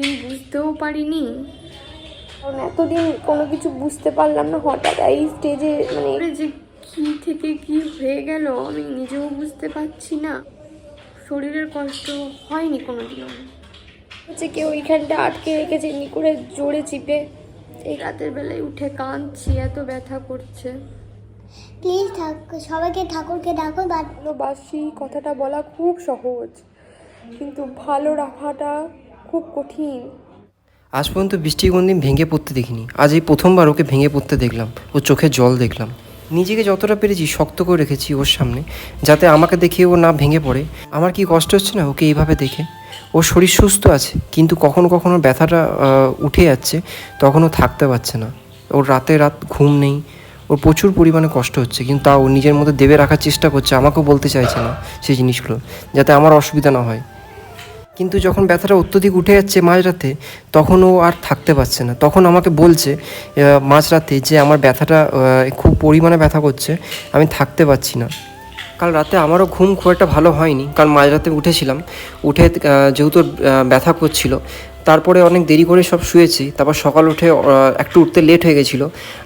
এতদিন বুঝতেও পারিনি। কারণ এতদিন কোনো কিছু বুঝতে পারলাম না হঠাৎ এই স্টেজে মানে যে কি থেকে কি হয়ে গেল আমি নিজেও বুঝতে পারছি না। শরীরের কষ্ট হয়নি কোনোদিনও। হচ্ছে কেউ ওইখানটা আটকে রেখেছে এমনি করে জোরে চিপে। এই রাতের বেলায় উঠে কাঁদছি এত ব্যথা করছে। প্লিজ ঠাক সবাইকে ঠাকুরকে ডাকো ভালোবাসি কথাটা বলা খুব সহজ কিন্তু ভালো রাখাটা খুব কঠিন। আজ পর্যন্ত বৃষ্টি কোনদিন ভেঙে পড়তে দেখিনি। আজ এই প্রথমবার ওকে ভেঙে পড়তে দেখলাম। ও চোখে জল দেখলাম। নিজেকে যতটা পেরেছি শক্ত করে রেখেছি ওর সামনে, যাতে আমাকে দেখে ও না ভেঙে পড়ে। আমার কি কষ্ট হচ্ছে না ওকে এইভাবে দেখে? ওর শরীর সুস্থ আছে, কিন্তু কখনো কখনো ব্যথাটা উঠে যাচ্ছে তখন ও থাকতে পারছে না। ওর রাতে রাত ঘুম নেই। ওর প্রচুর পরিমাণে কষ্ট হচ্ছে, কিন্তু তাও নিজের মধ্যে দেবে রাখার চেষ্টা করছে, আমাকেও বলতে চাইছে না সেই জিনিসগুলো, যাতে আমার অসুবিধা না হয়। কিন্তু যখন ব্যথাটা অত্যধিক উঠে যাচ্ছে মাঝরাতে তখন ও আর থাকতে পারছে না। তখন আমাকে বলছে মাঝরাতে যে আমার ব্যথাটা খুব পরিমাণে ব্যথা করছে, আমি থাকতে পারছি না। কাল রাতে আমারও ঘুম খুব একটা ভালো হয়নি। কারণ মাঝরাতে উঠেছিলাম। উঠে যেহেতু ব্যথা করছিল তারপরে অনেক দেরি করে সব শুয়েছি তারপর সকাল উঠে একটু উঠতে লেট হয়ে গেছিল।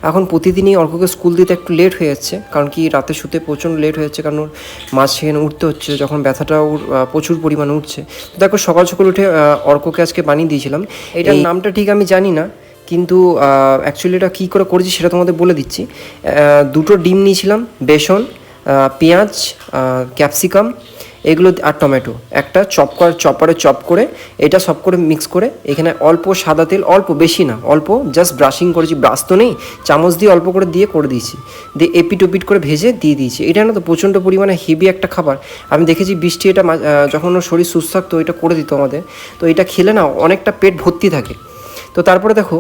এখন প্রতিদিনই অর্ককে স্কুল দিতে একটু লেট হয়ে যাচ্ছে কারণ কি রাতে শুতে প্রচণ্ড লেট হয়ে যাচ্ছে কারণ ওর মাঝ সেখানে উঠতে হচ্ছে যখন ব্যথাটা ওর প্রচুর পরিমাণে উঠছে। দেখো সকাল সকাল উঠে অর্ককে আজকে বানিয়ে দিয়েছিলাম। এটার নামটা ঠিক আমি জানি না কিন্তু অ্যাকচুয়ালি এটা কী করে করেছি সেটা তোমাদের বলে দিচ্ছি। দুটো ডিম নিয়েছিলাম বেসন পেঁয়াজ ক্যাপসিকাম এগুলো আর টমেটো। একটা চপ কর, চপারে চপ করে, এটা সব করে মিক্স করে, এখানে অল্প সাদা তেল, অল্প বেশি না, অল্প জাস্ট ব্রাশিং করেছি, ব্রাশ তো নেই, চামচ দিয়ে অল্প করে দিয়ে করে দিয়েছি। দিয়ে এপিট ওপিট করে ভেজে দিয়ে দিয়েছি। এটা না তো প্রচণ্ড পরিমাণে হেভি একটা খাবার। আমি দেখেছি বৃষ্টি এটা যখন শরীর সুস্থ থাকতো, এটা করে দিত আমাদের। তো এটা খেলে না অনেকটা পেট ভর্তি থাকে। তো তারপরে দেখো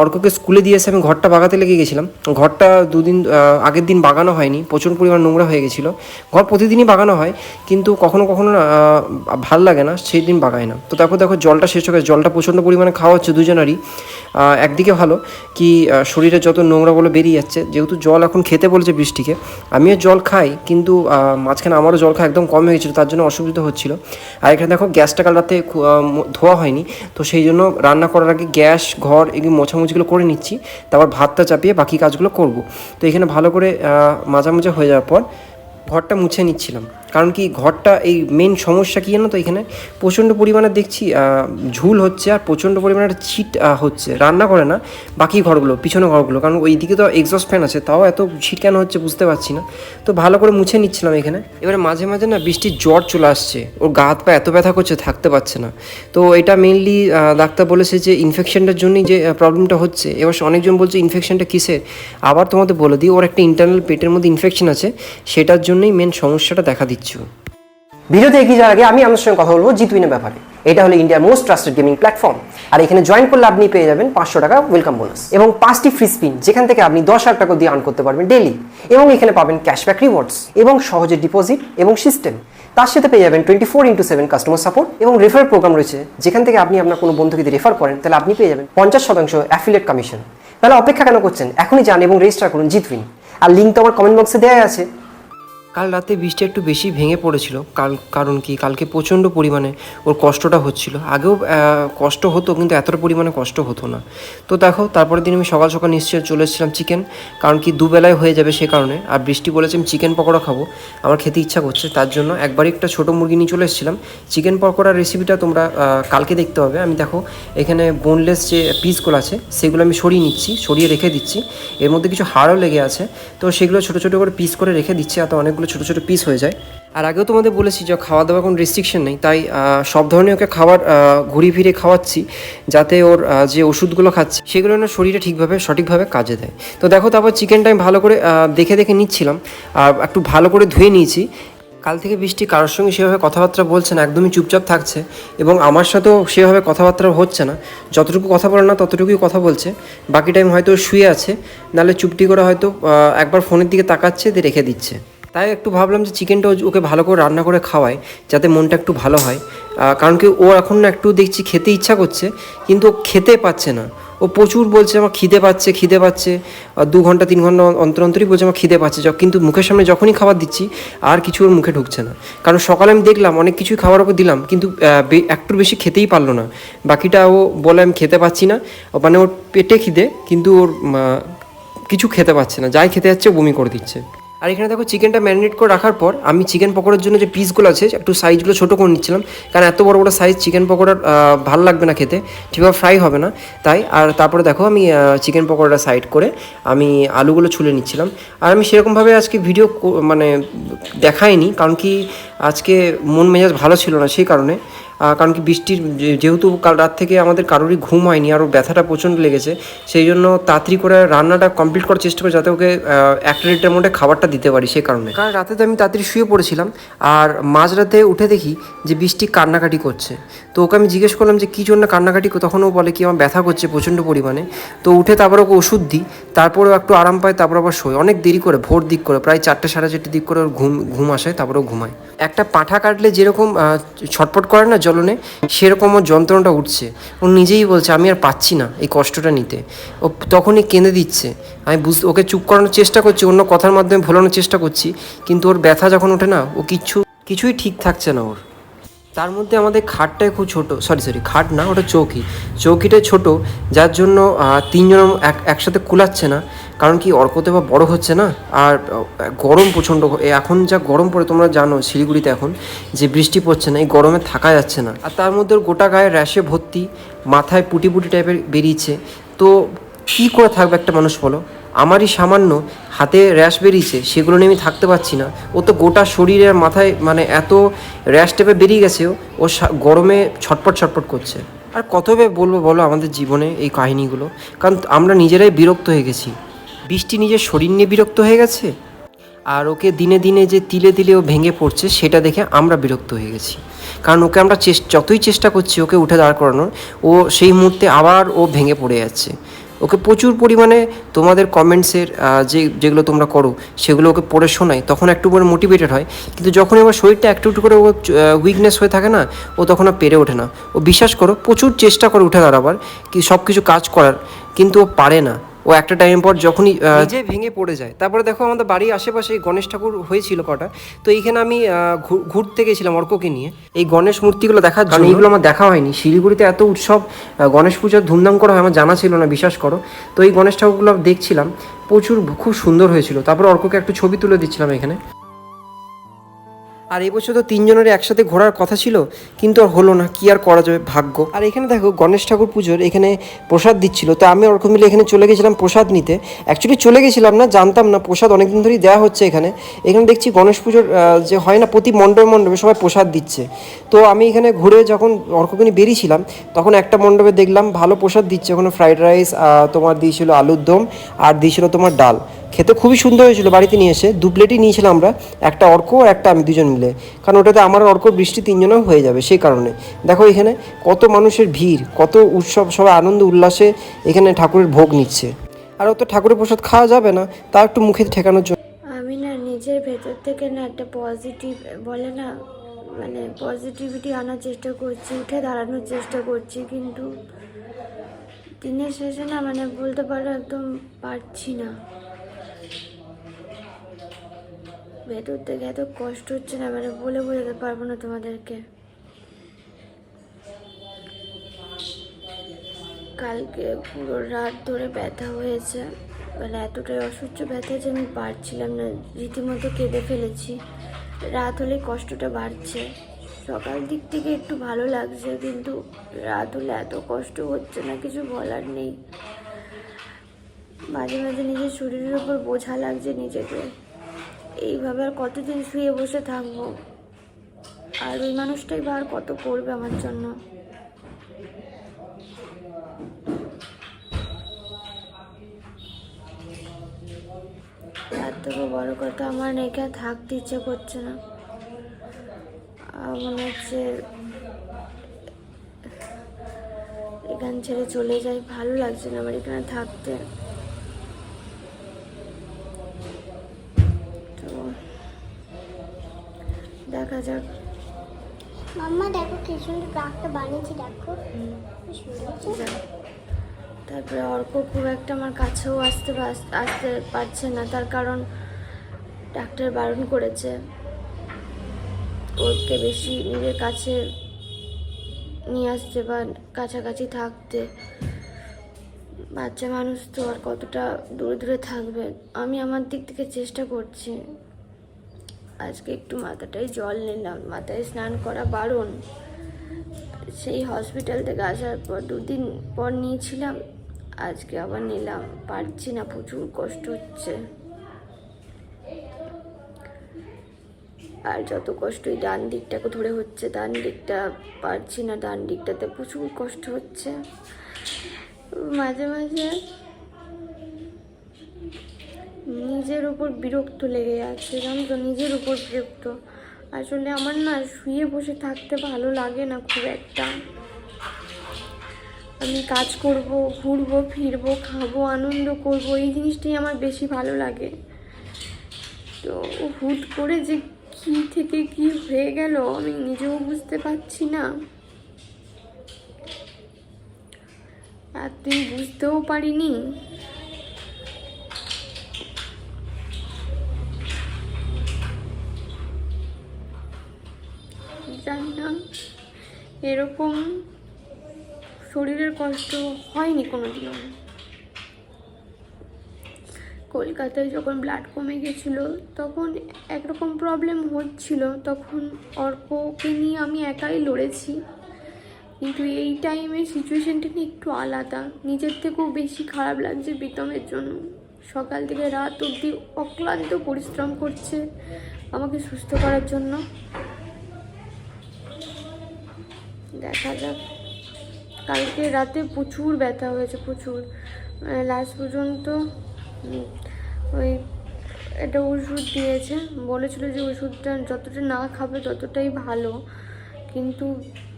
অর্ককে স্কুলে দিয়ে এসে আমি ঘরটা বাগাতে লেগে গেছিলাম। ঘরটা দুদিন আগের দিন বাগানো হয়নি, প্রচুর পরিমাণ নোংরা হয়ে গেছিল। ঘর প্রতিদিনই বাগানো হয়, কিন্তু কখনো কখনো ভালো লাগে না, সেই দিন বাগায় না। তো তারপর দেখো, জলটা শেষ হয়ে জলটা প্রচণ্ড পরিমাণে খাওয়া হচ্ছে দুজনারই। একদিকে ভালো কি শরীরে যত নোংরাগুলো বেরিয়ে যাচ্ছে, যেহেতু জল এখন খেতে বলেছে বৃষ্টিকে, আমিও জল খাই, কিন্তু মাঝখানে আমারও জল খাওয়া একদম কম হয়ে গেছিল, তার জন্য অসুবিধা হচ্ছিল। আর এখানে দেখো, গ্যাসটা কাল রাতে ধোয়া হয়নি, তো সেই জন্য রান্না করার আগে গ্যাস, ঘর এগুলো মোছামুছিগুলো করে নিচ্ছি, তারপর ভাতটা চাপিয়ে বাকি কাজগুলো করব। তো এখানে ভালো করে মাঝামাঝি হয়ে যাওয়ার পর ঘরটা মুছে নিচ্ছিলাম। কারণ কি ঘরটা এই মেন সমস্যা কী জানো তো এখানে? প্রচণ্ড পরিমাণে দেখছি ঝুল হচ্ছে আর প্রচণ্ড পরিমাণে ছিট হচ্ছে। রান্না করে না, বাকি ঘরগুলো, পিছনে ঘরগুলো। কারণ ওই দিকে তো এক্সস্ট ফ্যান আছে, তাও এত ছিট কেন হচ্ছে বুঝতে পারছি না। তো ভালো করে মুছে নিচ্ছিলাম এখানে। এবারে মাঝে মাঝে না বৃষ্টির জ্বর চলে আসছে, ওর গা হাত পা এত ব্যথা করছে, থাকতে পারছে না। তো এটা মেনলি ডাক্তার বলেছে যে ইনফেকশনটার জন্যই যে প্রবলেমটা হচ্ছে। এবার অনেকজন বলছে ইনফেকশনটা কিসের? আবার তোমাদের বলে দিই, ওর একটা ইন্টারনাল পেটের মধ্যে ইনফেকশন আছে, সেটার জন্যই মেন সমস্যাটা দেখা দিচ্ছে। ও। ভিডিওতে এগিয়ে যাওয়ার আগে আমি আপনার সঙ্গে কথা বলব জিতুইনের ব্যাপারে। এটা হলো ইন্ডিয়ার মোস্ট ট্রাস্টেড গেমিং প্ল্যাটফর্ম আর এখানে জয়েন করলে আপনি পেয়ে যাবেন পাঁচশো টাকা ওয়েলকাম বোনাস এবং পাঁচটি ফ্রি স্পিন যেখান থেকে আপনি দশ হাজার টাকা দিয়ে আর্ন করতে পারবেন ডেলি এবং এখানে পাবেন ক্যাশব্যাক রিওয়ার্ডস এবং সহজে ডিপোজিট এবং সিস্টেম তার সাথে পেয়ে যাবেন twenty four into seven customer support এবং রেফার প্রোগ্রাম রয়েছে, যেখান থেকে আপনি আপনার কোনো বন্ধুকে রেফার করেন, তাহলে আপনি পেয়ে যাবেন পঞ্চাশ শতাংশ অ্যাফিলিয়েট কমিশন তাহলে অপেক্ষা কেন করছেন? এখনই যান এবং রেজিস্টার করুন জিতউইন আর লিঙ্ক তো আমার কমেন্ট বক্সে দেওয়া আছে। কাল রাতে বৃষ্টি একটু বেশি ভেঙে পড়েছিল। কাল, কারণ কি? কালকে প্রচণ্ড পরিমাণে ওর কষ্টটা হচ্ছিল। আগেও কষ্ট হতো, কিন্তু এতটা পরিমাণে কষ্ট হতো না। তো দেখো, তারপরের দিন আমি সকাল সকাল নিশ্চয় চলে এসেছিলাম চিকেন, কারণ কি দুবেলায় হয়ে যাবে সে কারণে। আর বৃষ্টি বলেছে আমি চিকেন পকোড়া খাব। আমার খেতে ইচ্ছা করছে, তার জন্য একবারই একটা ছোটো মুরগি নিয়ে চলে এসেছিলাম। চিকেন পকোড়ার রেসিপিটা তোমরা কালকে দেখতে হবে আমি দেখো, এখানে বোনলেস যে পিসগুলো আছে, সেগুলো আমি সরিয়ে নিচ্ছি, সরিয়ে রেখে দিচ্ছি। এর মধ্যে কিছু হাড়ও লেগে আছে। তো সেগুলো ছোটো ছোটো করে পিস করে রেখে দিচ্ছি, আর তো অনেকগুলো ছোটো ছোটো পিস হয়ে যায়। আর আগেও তোমাদের বলেছি যে খাওয়া দাওয়ার কোনো রেস্ট্রিকশন নেই। তাই সব ধরনের ওকে খাবার ঘুরিয়ে ফিরে খাওয়াচ্ছি যাতে ওর যে ওষুধগুলো খাচ্ছে সেগুলো না শরীরে ঠিকভাবে, সঠিকভাবে কাজে দেয়। তো দেখো তারপর চিকেনটা আমি ভালো করে দেখে দেখে নিচ্ছিলাম। আর একটু ভালো করে ধুয়ে নিয়েছি। কাল থেকে বৃষ্টি কারোর সঙ্গে সেভাবে কথাবার্তা বলছে না, একদমই চুপচাপ থাকছে এবং আমার সাথেও সেভাবে কথাবার্তা হচ্ছে না। যতটুকু কথা বলে না ততটুকুই কথা বলছে। বাকি টাইম হয়তো শুয়ে আছে, নাহলে চুপটি করে হয়তো একবার ফোনের দিকে তাকাচ্ছে, দিয়ে রেখে দিচ্ছে। তাই একটু ভাবলাম যে চিকেনটা ওকে ভালো করে রান্না করে খাওয়াই, যাতে মনটা একটু ভালো হয়। কারণ কি ও এখন একটু দেখছি খেতে ইচ্ছা করছে, কিন্তু ও খেতে পাচ্ছে না। ও প্রচুর বলছে আমার খিদে পাচ্ছে খিদে পাচ্ছে। দু ঘণ্টা, তিন ঘণ্টা অন্তর অন্তরই বলছে আমার খিদে পাচ্ছে। কিন্তু মুখের সামনে যখনই খাবার দিচ্ছি, আর কিছু ওর মুখে ঢুকছে না। কারণ সকালে আমি দেখলাম, অনেক কিছুই খাবার ওকে দিলাম, কিন্তু একটুর বেশি খেতেই পারল না। বাকিটা ও বলে আমি খেতে পাচ্ছি না। মানে ওর পেটে খিদে, কিন্তু ওর কিছু খেতে পাচ্ছে না। যাই খেতে যাচ্ছে, বমি করে দিচ্ছে। আর এখানে দেখো চিকেনটা ম্যারিনেট করে রাখার পর আমি চিকেন পকোড়ার জন্য যে পিসগুলো আছে, একটু সাইজগুলো ছোটো করে নিচ্ছিলাম। কারণ এত বড় বড় সাইজ চিকেন পকোড়ার ভালো লাগবে না খেতে। ঠিকভাবে ফ্রাই হবে না। তাই, আর তারপরে দেখো আমি চিকেন পকোড়াটা সাইড করে আমি আলুগুলো ছুলে নিচ্ছিলাম। আর আমি সেরকমভাবে আজকে ভিডিও মানে দেখাইনি, কারণ কি আজকে মন মেজাজ ভালো ছিল না সেই কারণে। কারণ কি বৃষ্টির যেহেতু কাল রাত থেকে আমাদের কারোরই ঘুম হয়নি, আর ব্যথাটা প্রচণ্ড লেগেছে, সেই জন্য তাড়াতাড়ি করে রান্নাটা কমপ্লিট করার চেষ্টা করি যাতে ওকে একটা লিটার মধ্যে খাবারটা দিতে পারি সেই কারণে। কারণ রাতে তো আমি তাড়াতাড়ি শুয়ে পড়েছিলাম, আর মাঝরাতে উঠে দেখি যে বৃষ্টি কান্নাকাটি করছে। তো ওকে আমি জিজ্ঞেস করলাম যে, কী জন্য কান্নাকাটি তখন ও বলে কি, আমার ব্যথা করছে প্রচণ্ড পরিমাণে। তো উঠে তারপর ওকে ওষুধ দিই, তারপরেও একটু আরাম পায়, তারপর আবার শোয়। অনেক দেরি করে, ভোর দিক করে, প্রায় চারটে সাড়ে চারটে দিক করে ওর ঘুম ঘুম আসে তারপরেও ঘুমায়। একটা পাঁঠা কাটলে যেরকম ছটপট করে না জ্বলনে সেরকম ওর যন্ত্রণাটা উঠছে। ও নিজেই বলছে, আমি আর পাচ্ছি না এই কষ্টটা নিতে। ও তখনই কেঁদে দিচ্ছে। আমি বুঝ, ওকে চুপ করানোর চেষ্টা করছি, অন্য কথার মাধ্যমে ভোলানোর চেষ্টা করছি, কিন্তু ওর ব্যথা যখন ওঠে না, ও কিচ্ছু কিছুই ঠিক থাকছে না ওর। তার মধ্যে আমাদের খাটটাই খুব ছোট সরি সরি খাট না, ওটা চৌকি। চৌকিটাই ছোট, যার জন্য তিনজন এক, একসাথে কুলাচ্ছে না, কারণ কি অর্কতে বা বড় হচ্ছে না, আর গরম প্রচণ্ড এখন যা গরম পড়ে, তোমরা জানো শিলিগুড়িতে এখন, যে বৃষ্টি পড়ছে না, এই গরমে থাকা যাচ্ছে না। আর তার মধ্যে গোটা গায়ে র্যাশে ভর্তি, মাথায় পুটি পুটি টাইপের বেরিয়েছে। তো কী করে থাকবে একটা মানুষ বলো? আমারই সামান্য হাতে র্যাশ বেরিয়েছে, সেগুলো নিয়ে আমি থাকতে পারছি না। ও তো গোটা শরীরের মাথায় মানে এত র্যাশ টেপে বেরিয়ে গেছে, ও গরমে ছটপট ছটপট করছে। আর কতবে বলব বলো আমাদের জীবনে এই কাহিনীগুলো? কারণ আমরা নিজেরাই বিরক্ত হয়ে গেছি। বৃষ্টি নিজের শরীর নিয়ে বিরক্ত হয়ে গেছে? আর ওকে দিনে দিনে যে তিলে তিলে ও ভেঙে পড়ছে, সেটা দেখে আমরা বিরক্ত হয়ে গেছি। কারণ ওকে আমরা চেস- যতই চেষ্টা করছি ওকে উঠে দাঁড় করানোর, ও সেই মুহূর্তে আবার ও ভেঙে পড়ে যাচ্ছে। ওকে প্রচুর পরিমাণে তোমাদের কমেন্টসের যে, যেগুলো তোমরা করো, সেগুলো ওকে পড়ে শোনাই তখন একটু করে মোটিভেটেড হয়। কিন্তু যখন এবার শরীরটা একটু একটু করে ও উইকনেস হয়ে থাকে না, ও তখন আর পেরে ওঠে না। ও বিশ্বাস করো, প্রচুর চেষ্টা করে উঠে দাঁড়াবার, কি সব কিছু কাজ করার, কিন্তু ও পারে না। ও একটা টাইম পর যখনই নিজে ভেঙে পড়ে যায়। তারপরে দেখো আমাদের বাড়ির আশেপাশে গণেশ ঠাকুর হয়েছিল কটা। তো এইখানে আমি ঘুরতে গেছিলাম অর্ককে নিয়ে। এই গণেশ মূর্তিগুলো দেখার জন্য এইগুলো আমার দেখা হয়নি। শিলিগুড়িতে এত উৎসব গণেশ পূজার ধুমধাম করা হয় আমার জানা ছিল না বিশ্বাস করো। তো এই গণেশ ঠাকুরগুলো দেখছিলাম। প্রচুর খুব সুন্দর হয়েছিল। তারপর অর্ককে একটু ছবি তুলে দিচ্ছিলাম এখানে। আর এই বছর তো তিনজনের একসাথে ঘোরার কথা ছিল, কিন্তু আর হলো না, কি আর করা যাবে ভাগ্য। আর এখানে দেখো, গণেশ ঠাকুর পুজোর এখানে প্রসাদ দিচ্ছিল, তো আমি ওরকম মিলে এখানে চলে গেছিলাম প্রসাদ নিতে। অ্যাকচুয়ালি চলে গেছিলাম না, জানতাম না, প্রসাদ অনেকদিন ধরেই দেওয়া হচ্ছে এখানে। এখানে দেখছি গণেশ পুজোর যে হয় না, প্রতি মণ্ডপে মণ্ডপে সবাই প্রসাদ দিচ্ছে। তো আমি এখানে ঘুরে যখন অর্ককে নিয়ে বেরিয়েছিলাম, তখন একটা মণ্ডপে দেখলাম ভালো প্রসাদ দিচ্ছে। ওখানে ফ্রাইড রাইস তোমার দিয়েছিল আলুর দম, আর দিয়েছিল তোমার ডাল। খেতে খুবই সুন্দর হয়েছিল বাড়িতে নিয়ে এসে। দু প্লেটই নিয়েছিলাম আমরা, একটা অর্ক আর একটা আমি দুজন মিলে। কারণ ওটাতে আমার অর্ক বৃষ্টি তিনজনেও হয়ে যাবে সেই কারণে। দেখো এখানে কত মানুষের ভিড়, কত উৎসব, সবাই আনন্দ, উল্লাসে এখানে ঠাকুরের ভোগ নিচ্ছে। আর অত ঠাকুরের প্রসাদ খাওয়া যাবে না, তা একটু মুখে ঠেকানোর জন্য। আমি না নিজের ভেতর থেকে না একটা পজিটিভ বলে না মানে পজিটিভিটি আনার চেষ্টা করছি, উঠে দাঁড়ানোর চেষ্টা করছি, কিন্তু দিনের শেষে না মানে বলতে পারো একদম পারছি না। ভেতর থেকে এত কষ্ট হচ্ছে না মানে বলে বোঝাতে পারব না তোমাদেরকে। কালকে পুরো রাত ধরে ব্যথা হয়েছে মানে এতটাই অসহ্য ব্যথা যে আমি পারছিলাম না, রীতিমতো কেঁদে ফেলেছি। রাত হলে কষ্টটা বাড়ছে। সকাল দিক থেকে একটু ভালো লাগছে, কিন্তু রাত হলে এত কষ্ট হচ্ছে না, কিছু বলার নেই। মাঝে মাঝে নিজের শরীরের উপর বোঝা লাগছে নিজেকে। এইভাবে আর কতদিন শুয়ে বসে থাকব? আর ওই মানুষটাই বা আর কত করবে আমার জন্য? তার থেকে বড় কথা আমার আর থাকতে ইচ্ছে করছে না। মনে হচ্ছে এখান ছেড়ে চলে যাই, ভালো লাগছে না আমার এখানে থাকতে। দেখা যাক। মাম্মা দেখো কি সুন্দর ট্রাকটা বানিয়েছি দেখো। তারপরে অর্ক খুব একটা আমার কাছেও আসতে আসতে পারছে না। তার কারণ ডাক্তার বারণ করেছে। ওকে বেশি নিজের কাছে নিয়ে আসতে বা কাছাকাছি থাকতে। বাচ্চা মানুষ তো আর কতটা দূরে দূরে থাকবে? আমি আমার দিক থেকে চেষ্টা করছি। আজকে একটু মাথাটায় জল নিলাম, মাথায় স্নান করা বারণ। সেই হসপিটাল থেকে আসার পর দুদিন পর নিয়েছিলাম, আজকে আবার নিলাম, পারছি না, প্রচুর কষ্ট হচ্ছে। আর যত কষ্ট কষ্টই ডান দিকটাকে ধরে হচ্ছে, ডান দিকটা পারছি না, ডান দিকটাতে প্রচুর কষ্ট হচ্ছে। মাঝে মাঝে নিজের উপর বিরক্ত লেগে যাচ্ছে, জানো তো? নিজের উপর বিরক্ত। আসলে আমার না শুয়ে বসে থাকতে ভালো লাগে না খুব একটা। আমি কাজ করব, ঘুরবো, ফিরবো, খাব, আনন্দ করব, এই জিনিসটাই আমার বেশি ভালো লাগে। তো হুট করে যে কি থেকে কি হয়ে গেল আমি নিজেও বুঝতে পারছি না। একদিন বুঝতেও পারিনি? এরকম শরীরের কষ্ট হয়নি কোনো কোনোদিনও। কলকাতায় যখন ব্লাড কমে গেছিল, তখন একরকম প্রবলেম হচ্ছিল। তখন অর্ককে নিয়ে আমি একাই লড়েছি। কিন্তু এই টাইমে সিচুয়েশনটা নিয়ে একটু আলাদা। নিজের থেকেও বেশি খারাপ লাগছে প্রীতমের জন্য। সকাল থেকে রাত অবধি অক্লান্ত পরিশ্রম করছে আমাকে সুস্থ করার জন্য। দেখা যাক। কালকে রাতে প্রচুর ব্যথা হয়েছে, প্রচুর। লাস্ট পর্যন্ত ওই একটা ওষুধ দিয়েছে। বলেছিল যে ওষুধটা যতটা না খাবে ততটাই ভালো। কিন্তু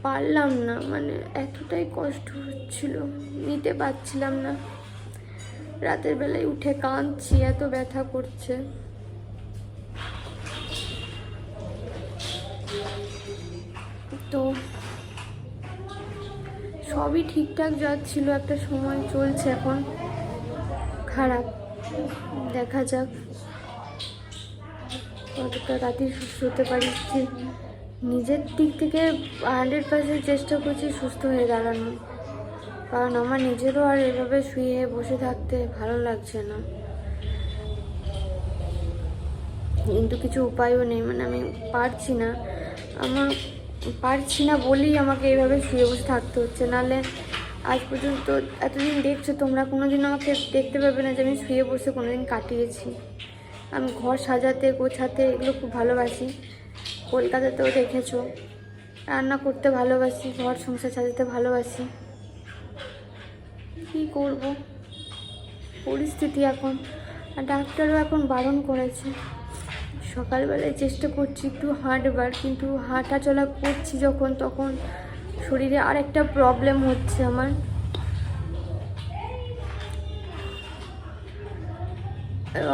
পারলাম না মানে এতটাই কষ্ট হচ্ছিল, নিতে পারছিলাম না। রাতের বেলায় উঠে কাঁদছি, এত ব্যথা করছে। তো সবই ঠিকঠাক যাচ্ছিল, একটা সময় চলছে এখন। খারাপ। দেখা যাক। কতটা রাতে সুস্থ হতে পারি নিজের দিক থেকে হান্ড্রেড পার্সেন্ট চেষ্টা করছি সুস্থ হয়ে দাঁড়ানো কারণ আমার নিজেরও আর এভাবে শুয়ে বসে থাকতে ভালো লাগছে না। কিন্তু কিছু উপায়ও নেই মানে আমি পারছি না। আমার পারছি না বলেই আমাকে এইভাবে শুয়ে বসে থাকতে হচ্ছে। নাহলে আজ পর্যন্ত এতদিন দেখছ তোমরা, কোনোদিন আমাকে দেখতে পাবে না যে আমি শুয়ে বসে কোনোদিন কাটিয়েছি। আমি ঘর সাজাতে, গোছাতে এগুলো খুব ভালোবাসি। কলকাতাতেও দেখেছ, রান্না করতে ভালোবাসি, ঘর সংসার সাজাতে ভালোবাসি। কী করব? পরিস্থিতি এখন, আর ডাক্তারও এখন বারণ করেছে। সকালবেলায় চেষ্টা করছি একটু হাঁটবার, কিন্তু হাঁটা চলা করছি যখন, তখন শরীরে আর একটা প্রবলেম হচ্ছে আমার।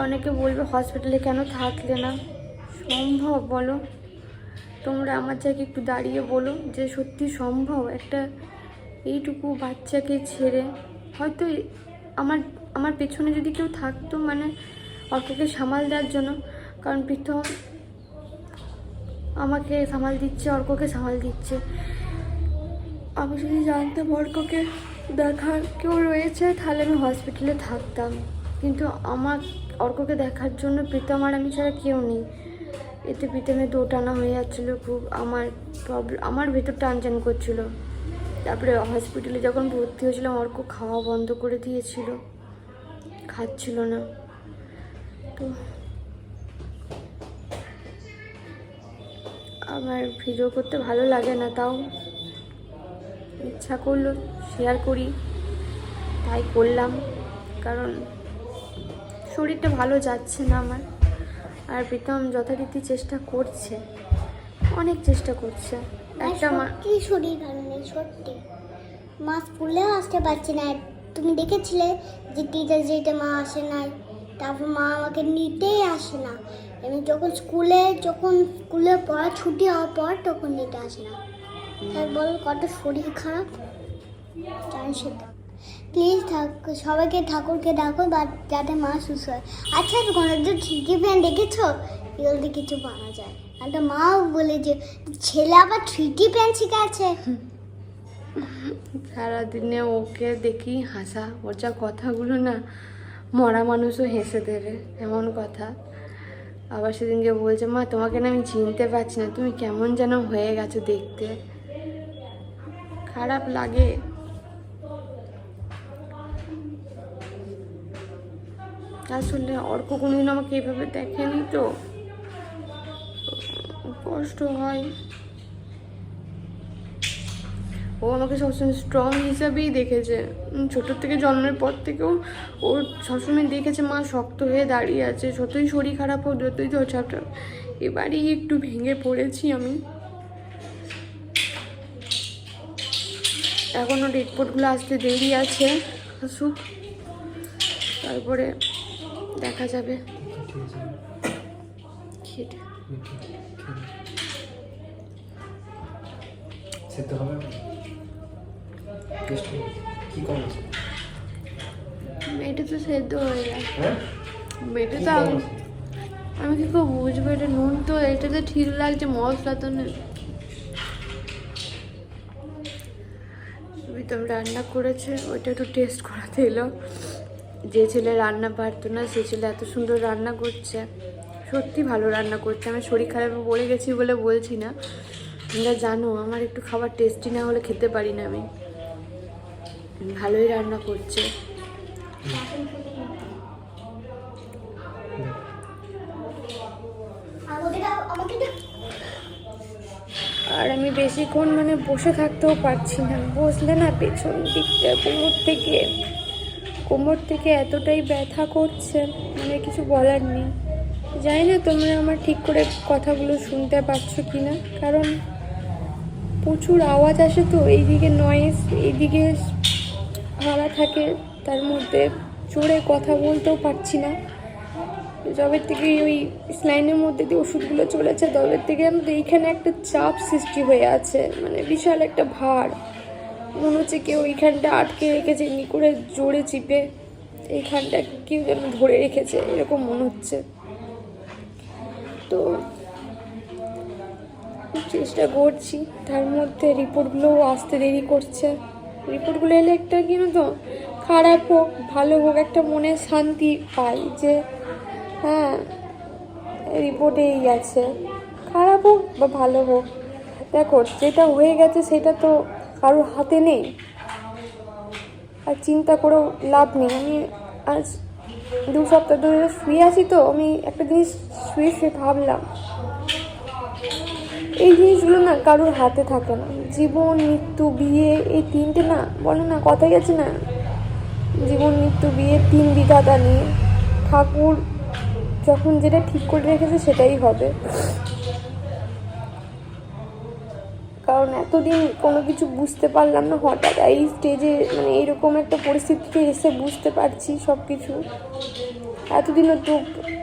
অনেকে বলবে, হসপিটালে কেন থাকলে না? সম্ভব বলো? তোমরা আমার জায়গায় একটু দাঁড়িয়ে বলো যে সত্যি সম্ভব? একটা এইটুকু বাচ্চাকে ছেড়ে হয়তো আমার আমার পেছনে যদি কেউ থাকতো মানে অর্ককে সামাল দেওয়ার জন্য কারণ প্রীতম আমাকে সামাল দিচ্ছে, অর্ককে সামাল দিচ্ছে। আমি যদি জানতাম অর্ককে দেখার কেউ রয়েছে, তাহলে আমি হসপিটালে থাকতাম। কিন্তু আমার, অর্ককে দেখার জন্য প্রীতম আর আমি ছাড়া কেউ নেই। এতে প্রীতমের দোটানা হয়ে যাচ্ছিল, খুব আমার প্রবলেম আমার ভেতর টান টানচান করছিল। তারপরে হসপিটালে যখন ভর্তি হয়েছিলাম, অর্ক খাওয়া বন্ধ করে দিয়েছিল। খাচ্ছিল না। তো আমার ভিডিও করতে ভালো লাগে না তাও ইচ্ছা করল শেয়ার করি তাই করলাম। কারণ শরীরটা ভালো যাচ্ছে না আমার আর প্রীতম যথারীতি চেষ্টা করছে অনেক চেষ্টা করছে। একটা মা সত্যি শরীর ভালো নেই সত্যি। মা স্কুলেও আসতে পারছে না। তুমি দেখেছিলে যে টিচার যেটা মা আসে না তারপর মা আমাকে নিতেই আসে না। আমি যখন স্কুলে যখন স্কুলে পড়া ছুটি হওয়ার পর তখন নিতে আসে না তাই বল কত শরীর খারাপ? জানি সেটা প্লিজ সবাইকে ঠাকুরকে ডাকো যাতে মা সুস্থ হয়। আচ্ছা তো থ্রিটি প্যান দেখেছ এগুলো দিয়ে কিছু পাওয়া যায়। একটা মাও বলে যে, ছেলে আবার থ্রিটি প্যান শিখে আছে সারাদিনে ওকে দেখি হাসা ওর যা কথাগুলো না, মরা মানুষও হেসে দেবে, এমন কথা। আবার সেদিনকে বলছে, মা, তোমাকে না আমি চিনতে পারছি না, তুমি কেমন যেন হয়ে গেছো দেখতে। খারাপ লাগে। আসলে অর্ক কোনোদিন আমাকে এভাবে দেখেনি তো। কষ্ট হয়। ও আমাকে সবসময় স্ট্রং হিসাবেই দেখেছে। ছোটোর থেকে জন্মের পর থেকেও ও সবসময় দেখেছে মা শক্ত হয়ে দাঁড়িয়ে আছে যতই শরীর খারাপ হোক যতই ঝড়ঝাপটা হোক, এবারেই একটু ভেঙে পড়েছি আমি। এখনও রিপোর্টগুলো আসতে দেরি আছে আসুক তারপরে দেখা যাবে। সেদ্ধ হবে? কি কম আছে এটা তো সেদ্ধ হয়ে যায় হ্যাঁ? এটা তো আমি- কি করে বুঝব এটা নুন তো এটাতে ঠিক লাগছে মশলা তো নেই প্রীতম রান্না করেছে ওইটা একটু টেস্ট করাতে এলো। যে ছেলে রান্না পারতো না সে ছেলে এত সুন্দর রান্না করছে। সত্যি ভালো রান্না করছে। আমি শরীর খারাপে পড়ে গেছি বলে বলছি না। তোমরা জানো আমার একটু খাবার টেস্টি না হলে খেতে পারি না আমি। ভালোই রান্না করছে। আর আমি বেশিক্ষণ মানে বসে থাকতেও পারছি না। বসলে না পেছন দিকটা কোমর থেকে কোমর থেকে এতটাই ব্যথা করছে মানে কিছু বলার নেই। জানি না তোমরা আমার ঠিক করে কথাগুলো শুনতে পাচ্ছ কি না কারণ প্রচুর আওয়াজ আসে তো, এইদিকে নয়েজ এইদিকে হাওয়া থাকে, তার মধ্যে জোরে কথা বলতেও পারছি না। যবে থেকে ওই স্লাইনের মধ্যে দিয়ে ওষুধগুলো চলেছে তবে থেকে আমাদের এইখানে একটা চাপ সৃষ্টি হয়ে আছে মানে বিশাল একটা ভার। মনে হচ্ছে কেউ এইখানটা আটকে রেখেছে, এমনি করে জোরে চিপে এইখানটা কেউ যেন ধরে রেখেছে, এরকম মনে হচ্ছে। তো চেষ্টা করছি, তার মধ্যে রিপোর্টগুলোও আসতে দেরি করছে। রিপোর্টগুলো এলে একটা কি তো খারাপ হোক, ভালো হোক, একটা মনে শান্তি পাই যে হ্যাঁ রিপোর্টে এই আছে। খারাপ হোক বা ভালো হোক, দেখো যেটা হয়ে গেছে সেটা তো কারোর হাতে নেই। আর চিন্তা করেও লাভ নেই। আমি আজ দু সপ্তাহ ধরে শুয়ে আছি তো, আমি একটা জিনিস শুয়ে শুয়ে ভাবলাম। এই জিনিসগুলো না কারোর হাতে থাকে না। জীবন, মৃত্যু, বিয়ে, এই তিনটে না, বলে না কথা গেছে না। জীবন, মৃত্যু, বিয়ে, তিন বিধাতা নিয়ে ঠাকুর যখন যেটা ঠিক করে রেখেছে সেটাই হবে। কারণ এতদিন কোনো কিছু বুঝতে পারলাম না, হঠাৎ এই স্টেজে মানে এইরকম একটা পরিস্থিতিতে এসে বুঝতে পারছি সব কিছু এতদিনও তো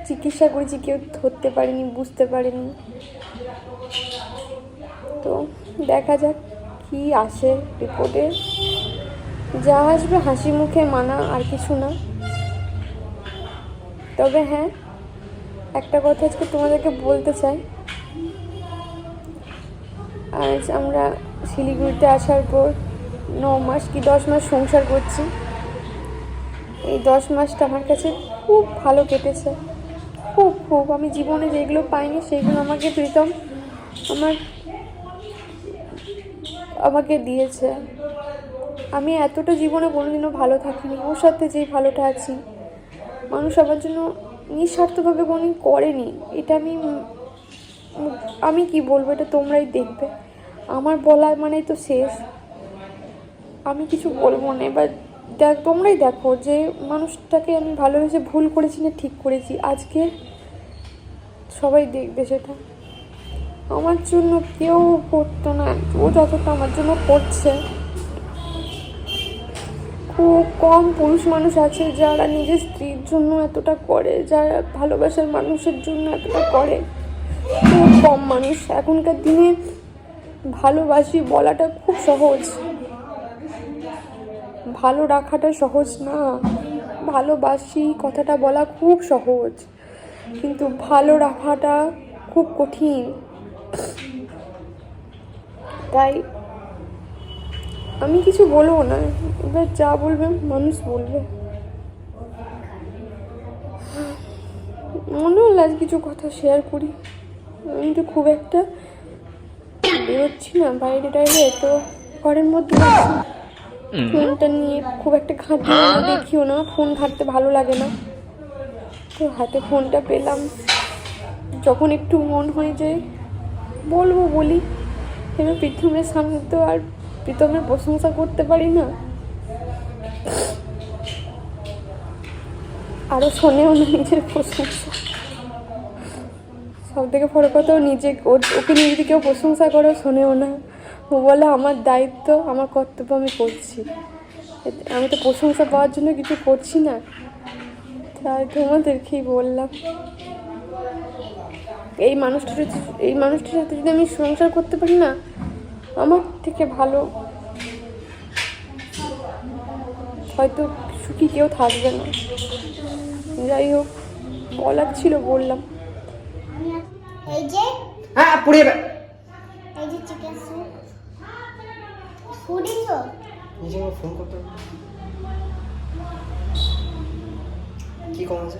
চিকিৎসা করেছি, কেউ ধরতে পারিনি, বুঝতে পারিনি। তো দেখা যাক কি আসে রিপোর্টে। যা আসবে হাসি মুখে মানা আর কিছু না। তবে হ্যাঁ একটা কথা আজকে তোমাদেরকে বলতে চাই। আজ আমরা শিলিগুড়িতে আসার পর ন মাস কি দশ মাস সংসার করছি। এই দশ মাসটা আমার কাছে খুব ভালো কেটেছে। খুব খুব। আমি জীবনে যেগুলো পাইনি, সেগুলো আমাকে প্রীতম, আমার আমাকে দিয়েছে। আমি এতটা জীবনে কোনোদিনও ভালো থাকিনি। ওর সাথে যেই ভালোটা আছি, মানুষ আমার জন্য নিঃস্বার্থভাবে কোনোদিন করেনি। এটা আমি আমি কি বলব, এটা তোমরাই দেখবে। আমার বলার মানেই তো শেষ। আমি কিছু বলব না। এবার দেখ, তোমরাই দেখো যে মানুষটাকে আমি ভালোবেসে ভুল করেছি না ঠিক করেছি। আজকে সবাই দেখবে সেটা। আমার জন্য কেউ করতো না। ও যতটা আমার জন্য করছে। খুব কম পুরুষ মানুষ আছে যারা নিজের স্ত্রীর জন্য এতটা করে, যারা ভালোবাসার মানুষের জন্য এতটা করে। খুব কম মানুষ। এখনকার দিনে ভালোবাসি বলাটা খুব সহজ। ভালো রাখাটা সহজ না। ভালোবাসি কথাটা বলা খুব সহজ। কিন্তু ভালো রাখাটা খুব কঠিন। তাই আমি কিছু বলব না। এবার যা বলবে মানুষ বলবে। মনে হলো আজ কিছু কথা শেয়ার করি। আমি তো খুব একটা বেরোচ্ছি না বাইরে টাইরে তো ঘরের মধ্যে ফোনটা নিয়ে খুব একটা ঘাঁটিও না দেখিও না ফোন ঘাঁটতে ভালো লাগে না। তো হাতে ফোনটা পেলাম। যখন একটু মন হয়ে যায় বলব বলি। এবার প্রীতমের সামনে তো আর প্রীতমের প্রশংসা করতে পারি না। আরও শোনেও না নিজের প্রশংসা। সব থেকে বড় কথা ও নিজে ওকে নিয়ে যদি কেউ প্রশংসা করে শোনেও না। ও বলে, আমার দায়িত্ব, আমার কর্তব্য আমি করছি। আমি তো প্রশংসা পাওয়ার জন্য কিছু করছি না। তাই তোমাদেরকেই বললাম। এই মানুষটার সাথে- এই মানুষটির সাথে যদি আমি সংসার করতে পারি না আমার থেকে ভালো হয়তো সুখী কেউ থাকবে না। যাই হোক বলার ছিল বললাম। এই যে হ্যাঁ পড়ে এই যে চিকেন স্যুপ। ফুডিছো নিজে ফোন করতে কি কম আছে?